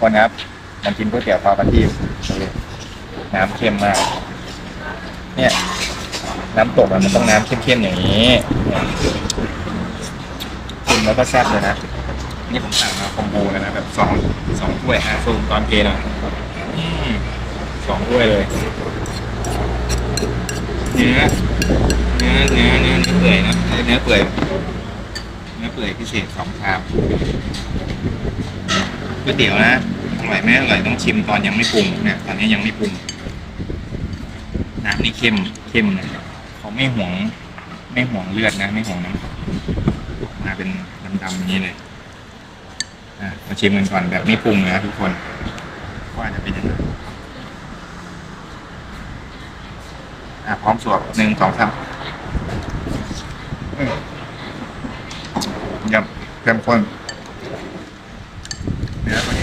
คนครับมันกินก๋วยเตี๋ยวปลาปลาทีน้ำเค็มมาก เนี่ย น้ำตกมันต้องน้ำเข้มๆอย่างนี้กินแล้วก็แซ่บเลยนะ นี่ผมสั่งมาคอมโบเลยนะแบบสองสองถ้วยอะซูมตอนเกหน่อยอืมสองถ้วยเลยเนื้อเนื้อเนื้อเนื้อเนื้อเปื่อยนะเนื้อเปื่อยเนื้อเปื่อยพิเศษสองชาม ก๋วยเตี๋ยวนะอร่อยไหมอร่อยต้องชิมตอนยังไม่ปรุงเนี่ยตอนนี้ยังไม่ปรุงน้ำนี่เข้มเข้มเลยเขาไม่ห่วง ไม่ห่วงเลือดนะ ไม่ห่วงน้ำมาเป็นดำๆอย่างนี้เลยอะมาชิมกันก่อนแบบไม่ปรุงนะทุกคนว่าจะเป็นยังไงอะพร้อมสวบหนึ่งสองสามอืมยำเข้มข้น เนื้อก็